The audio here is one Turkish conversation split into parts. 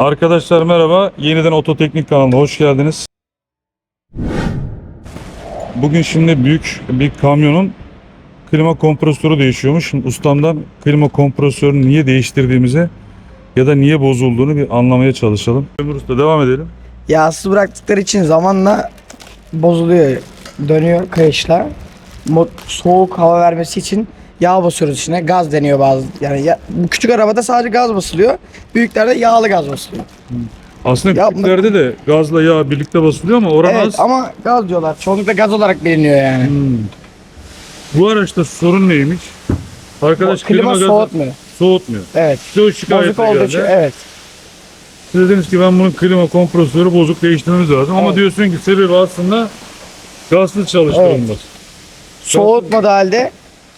Arkadaşlar merhaba. Yeniden Ototeknik kanalına hoş geldiniz. Bugün şimdi büyük bir kamyonun klima kompresörü değişiyormuş. Şimdi ustamdan klima kompresörünü niye değiştirdiğimizi ya da niye bozulduğunu bir anlamaya çalışalım. Ömür Usta devam edelim. Yağsız bıraktıkları için zamanla bozuluyor. Dönüyor kayışla. Soğuk hava vermesi için yağ basıyoruz içine. Gaz deniyor bazı. Yani ya- bu küçük arabada sadece gaz basılıyor. Büyüklerde yağlı gaz basılıyor. Aslında Yapma. küçüklerde de gazla yağ birlikte basılıyor ama oran Evet az. ama gaz diyorlar. Çoğunlukla gaz olarak biliniyor yani. Hmm. Bu araçta sorun neymiş? Arkadaş Bu klima klima, gazı soğutmuyor. soğutmuyor. Evet. Size o şikayet Bozuk olduğu geldi. için evet. Siz dediniz ki ben bunun klima kompresörü bozuk değiştirmemiz lazım. Ama Evet. diyorsun ki sebebi aslında gazsız çalıştırılması. Soğutmadığı halde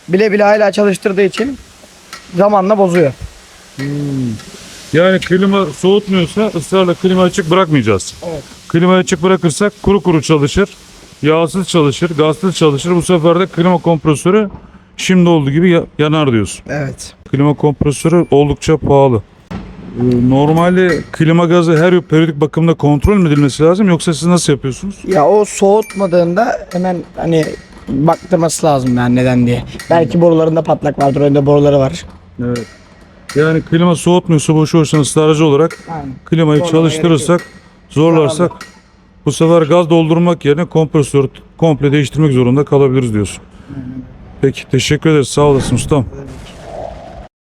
bile bile hala çalıştırdığı için zamanla bozuyor. Yani klima soğutmuyorsa ısrarla klima açık bırakmayacağız. Evet. Klimayı açık bırakırsak kuru kuru çalışır, yağsız çalışır, gazsız çalışır. Bu sefer de klima kompresörü şimdi olduğu gibi ya- yanar diyorsun. Evet. Klima kompresörü oldukça pahalı. Ee, Normalde klima gazı her periyodik bakımda kontrol mü edilmesi lazım yoksa siz nasıl yapıyorsunuz? Ya o soğutmadığında hemen hani baktırması lazım yani neden diye. Belki borularında patlak vardır. Önde boruları var. Evet. Yani klima soğutmuyorsa boşu boşuna ısrarcı olarak Aynen. klimayı Zorlamaya çalıştırırsak, zorlarsak bu sefer gaz doldurmak yerine kompresörü komple değiştirmek zorunda kalabiliriz diyorsun. Peki teşekkür ederiz. Sağ olasın ustam.